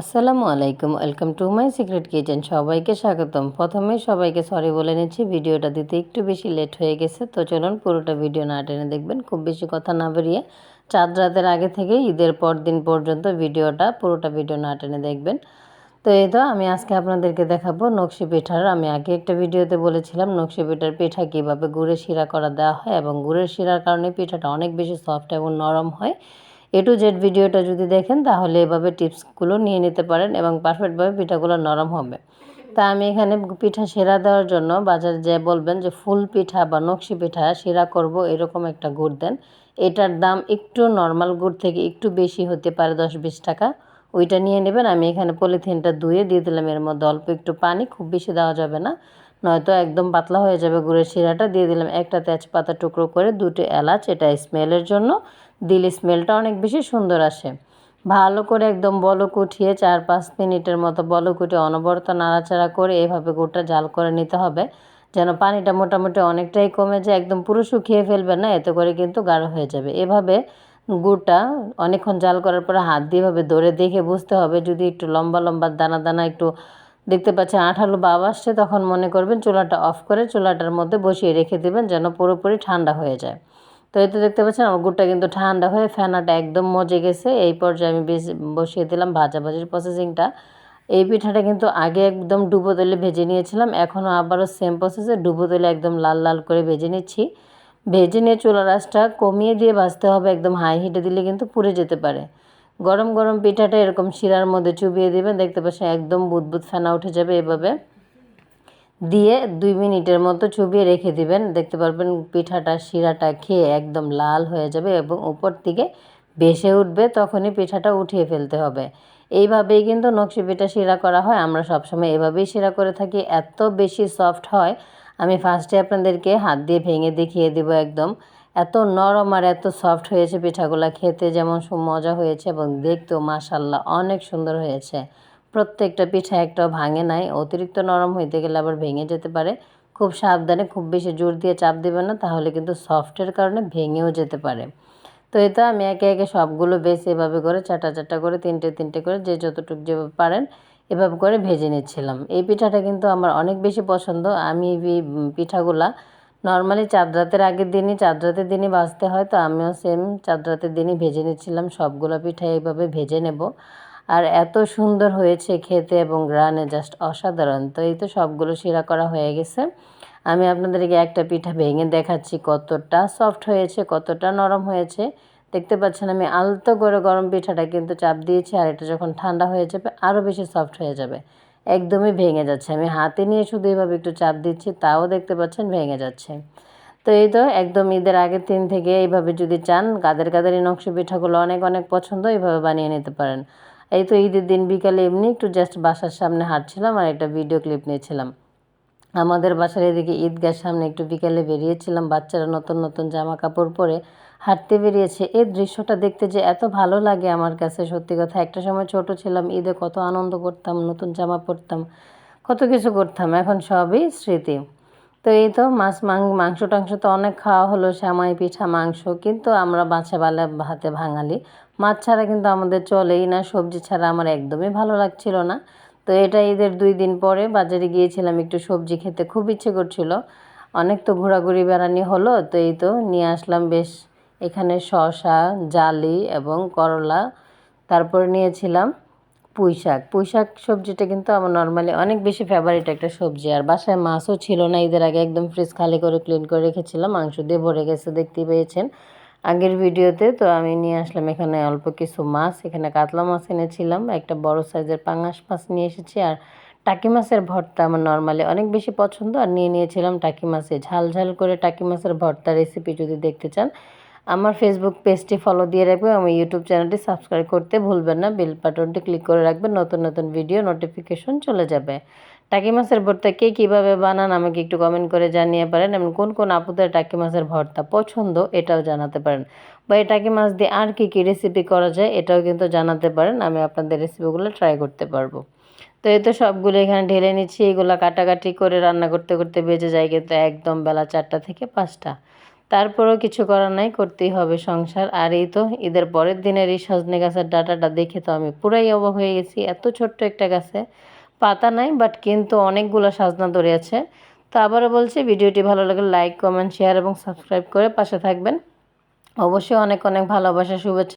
আসসালামু আলাইকুম, welcome to my secret kitchen. সবাইকে স্বাগতম। প্রথমে সবাইকে সরি বলে নিচ্ছি, ভিডিওটা দিতে একটু বেশি লেট হয়ে গেছে। তো চলুন পুরোটা ভিডিও না টেনে দেখবেন, খুব বেশি কথা না বেরিয়ে। চাঁদ রাতের আগে থেকে ঈদের পর দিন পর্যন্ত ভিডিওটা, পুরোটা ভিডিও না টেনে দেখবেন। তো এই তো, আমি আজকে আপনাদেরকে দেখাবো নকশি পিঠার। আমি আগে একটা ভিডিওতে বলেছিলাম, নকশি পিঠার পিঠা কীভাবে গুড়ের শিরা করা দেওয়া হয় এবং গুড়ের শিরার কারণে পিঠাটা অনেক বেশি সফট এবং নরম হয়। এ টু জেড ভিডিওটা যদি দেখেন, তাহলে এভাবে টিপসগুলো নিয়ে নিতে পারেন এবং পারফেক্টভাবে পিঠাগুলো নরম হবে। তা আমি এখানে পিঠা সেরা দেওয়ার জন্য বাজারে যে বলবেন যে ফুল পিঠা বা নকশি পিঠা সেরা করব এরকম একটা গুড় দেন। এটার দাম একটু নর্মাল গুড় থেকে একটু বেশি হতে পারে দশ বিশ টাকা। ওইটা নিয়ে নেবেন, আমি এখানে পলিথিনটা ধুয়ে দিয়ে দিলাম। এর মধ্যে অল্প একটু পানি, খুব বেশি দেওয়া যাবে না। নয়তো একদম পাতলা হয়ে যাবে গুড়ের শিরাটা। দিয়ে দিলাম একটা তেজপাতা টুকরো করে দুটো এলাচ, এটা স্মেলের জন্য। দিলে স্মেলটা অনেক বেশি সুন্দর আসে। ভালো করে একদম বলক উঠিয়ে চার পাঁচ মিনিটের মতো বলক উঠে অনবরত নাড়াচাড়া করে এভাবে গুড়টা জাল করে নিতে হবে, যেন পানিটা মোটামুটি অনেকটাই কমে যায়, একদম পুরো শুকিয়ে ফেলবেন না, এতে করে কিন্তু গাঢ় হয়ে যাবে। এভাবে গুড়টা অনেকক্ষণ জাল করার পরে হাত দিয়ে এভাবে ধরে দেখে বুঝতে হবে, যদি একটু লম্বা লম্বা দানা দানা একটু দেখতে পাচ্ছেন আঠালো বাব আসছে, তখন মনে করবেন চুলাটা অফ করে চুলাটার মধ্যে বসিয়ে রেখে দেবেন, যেন পুরোপুরি ঠান্ডা হয়ে যায়। তো এই তো দেখতে পাচ্ছেন, আমার গুড়টা কিন্তু ঠান্ডা হয়ে ফেনাটা একদম মজে গেছে। এই পর্যায়ে আমি বসিয়ে দিলাম ভাজাভাজির প্রসেসিংটা এই পিঠাটা কিন্তু আগে একদম ডুবো তেলে ভেজে নিয়েছিলাম এখনও আবারও সেম প্রসেসে ডুবো তেলে একদম লাল লাল করে ভেজে নিচ্ছি। ভেজে নিয়ে চুলার আঁচটা কমিয়ে দিয়ে ভাজতে হবে একদম হাই হিটে দিলে কিন্তু পুড়ে যেতে পারে। গরম গরম পিঠাটা এরকম শিরার মধ্যে চুবিয়ে দেবেন, দেখতে পাচ্ছেন একদম বুদবুদ ফেনা উঠে যাবে এভাবে। দিয়ে দুই মিনিটের মতো চুবিয়ে রেখে দিবেন। দেখতে পারবেন পিঠাটা, শিরাটা খেয়ে একদম লাল হয়ে যাবে এবং উপর থেকে ভেসে উঠবে, তখনই পিঠাটা উঠিয়ে ফেলতে হবে। এইভাবেই কিন্তু নকশি পিঠা শিরা করা হয়। আমরা সবসময় এভাবেই শিরা করে থাকি। এত বেশি সফট হয়। আমি ফার্স্টে আপনাদেরকে হাত দিয়ে ভেঙে দেখিয়ে দিব একদম। এত নরম আর এত সফট হয়েছে পিঠাগুলো। খেতে যেমন মজা হয়েছে এবং দেখতেও মাসাল্লাহ অনেক সুন্দর হয়েছে। প্রত্যেকটা পিঠা একটাও ভাঙে নাই। অতিরিক্ত নরম হইতে গেলে আবার ভেঙে যেতে পারে। খুব সাবধানে, খুব বেশি জোর দিয়ে চাপ দেবেন না, তাহলে কিন্তু সফটের কারণে ভেঙেও যেতে পারে। তো এটা আমি একে একে সবগুলো বেশ এভাবে করে চাটা চাটা করে, তিনটে তিনটে করে যে যতটুকু যেভাবে পারেন এভাবে করে ভেজে নিচ্ছিলাম। এই পিঠাটা কিন্তু আমার অনেক বেশি পছন্দ। আমি এই পিঠাগুলা নর্মালি চাঁদ রাতের আগের দিনই চাঁদ রাতের দিনই বাঁচতে হয়, তো আমিও সেম চাঁদ রাতের দিনই ভেজে নিচ্ছিলাম। সবগুলো পিঠা এইভাবে ভেজে নেব। আর এত সুন্দর হয়েছে খেতে এবং গ্রানে জাস্ট অসাধারণ। তো এই তো সবগুলো শিরা করা হয়ে গেছে। আমি আপনাদেরকে একটা পিঠা ভেঙে দেখাচ্ছি কতটা সফট হয়েছে, কতটা নরম হয়েছে। দেখতে পাচ্ছেন আমি আলতো করে গরম পিঠাটা কিন্তু চাপ দিয়েছি আর এটা যখন ঠান্ডা হয়ে যাবে আরও বেশি সফট হয়ে যাবে। একদমই ভেঙে যাচ্ছে। আমি হাতে নিয়ে শুধু এইভাবে একটু চাপ দিচ্ছি, তাও দেখতে পাচ্ছেন ভেঙে যাচ্ছে। তো এই তো একদম ঈদের আগের দিন থেকে এইভাবে যদি চান কাদের কাদের এই নকশি পিঠাগুলো অনেক অনেক পছন্দ, এইভাবে বানিয়ে নিতে পারেন। এই তো ঈদের দিন বিকালে এমনি একটু জাস্ট বাসার সামনে হাঁটছিলাম আর একটা ভিডিও ক্লিপ নিয়েছিলাম। আমাদের বাসার এদিকে ঈদগার সামনে একটু বিকালে বেরিয়েছিলাম, বাচ্চারা নতুন নতুন জামা কাপড় পরে হাঁটতে বেরিয়েছে। এই দৃশ্যটা দেখতে যে এত ভালো লাগে আমার কাছে, সত্যি কথা। একটা সময় ছোট ছিলাম, ঈদে কত আনন্দ করতাম, নতুন জামা পরতাম, কত কিছু করতাম, এখন সবই স্মৃতি। তো এই তো মাছ মাংস টাংস তো অনেক খাওয়া হলো, শ্যামাই, পিঠা, মাংস। কিন্তু আমরা বাচ্চা বালে ভাতে ভাঙালি। মাছ ছাড়া কিন্তু আমাদের চলেই না, সবজি ছাড়া আমার একদমই ভালো লাগছিল না। তো এটা ঈদের দুই দিন পরে বাজারে গিয়েছিলাম একটু সবজি খেতে, খুব ইচ্ছে করছিল। অনেক তো ঘোরাঘুরি বেড়ানি হলো, তো এই তো নিয়ে আসলাম বেশ। এখানে শশা জালি এবং করলা, তারপরে নিয়েছিলাম পুঁই শাক পুঁই শাক সবজিটা কিন্তু আমার নর্মালি অনেক বেশি ফেভারিট একটা সবজি। আর বাসায় মাছও ছিল না, ঈদের আগে একদম ফ্রিজ খালি করে ক্লিন করে রেখেছিলাম। মাংস দিয়ে ভরে গেছে দেখতে পেয়েছেন। আগের ভিডিওতে তো আমি নিয়ে আসলাম এখানে অল্প কিছু মাছ। এখানে কাতলা মাছ এনেছিলাম, একটা বড় সাইজের পাঙাশ মাছ নিয়ে এসেছি। আর টাকি মাছের ভর্তা আমার নর্মালি অনেক বেশি পছন্দ। আর নিয়ে নিয়েছিলাম টাকি মাছে। ঝাল ঝাল করে টাকি মাছের ভর্তা রেসিপি যদি দেখতে চান আমার ফেসবুক পেজটি ফলো দিয়ে রাখবেন, আমার ইউটিউব চ্যানেলটি সাবস্ক্রাইব করতে ভুলবেন না বেল বাটনটি ক্লিক করে রাখবেন, নতুন নতুন ভিডিও নোটিফিকেশন চলে যাবে। টাকি মাছের ভর্তা কে কীভাবে বানান আমাকে একটু কমেন্ট করে জানিয়ে পারেন, এবং কোন কোন আপুদের টাকি মাছের ভর্তা পছন্দ এটাও জানাতে পারেন। বা এই টাকি মাছ দিয়ে আর কী কী রেসিপি করা যায় এটাও কিন্তু জানাতে পারেন, আমি আপনাদের রেসিপিগুলো ট্রাই করতে পারব। তো এই তো সবগুলো এখানে ঢেলে নিচ্ছি, এগুলো কাটাকাটি করে রান্না করতে করতে বেজে যায় কিন্তু একদম বেলা চারটা থেকে পাঁচটা। তারপরেও কিছু করার নাই, করতেই হবে সংসার। আর এই তো ঈদের পরের দিনের এই সজনে গাছের ডাটাটা দেখে তো আমি পুরাই অবাক হয়ে গেছি। এত ছোট্ট একটা গাছে। পাতা নাই বাট কিন্তু অনেকগুলো সাজনা ধরে আছে। তো আবারও বলছি, ভিডিওটি ভালো লাগলে লাইক কমেন্ট শেয়ার এবং সাবস্ক্রাইব করে পাশে থাকবেন। অবশ্যই অনেক অনেক ভালোবাসা, শুভেচ্ছা।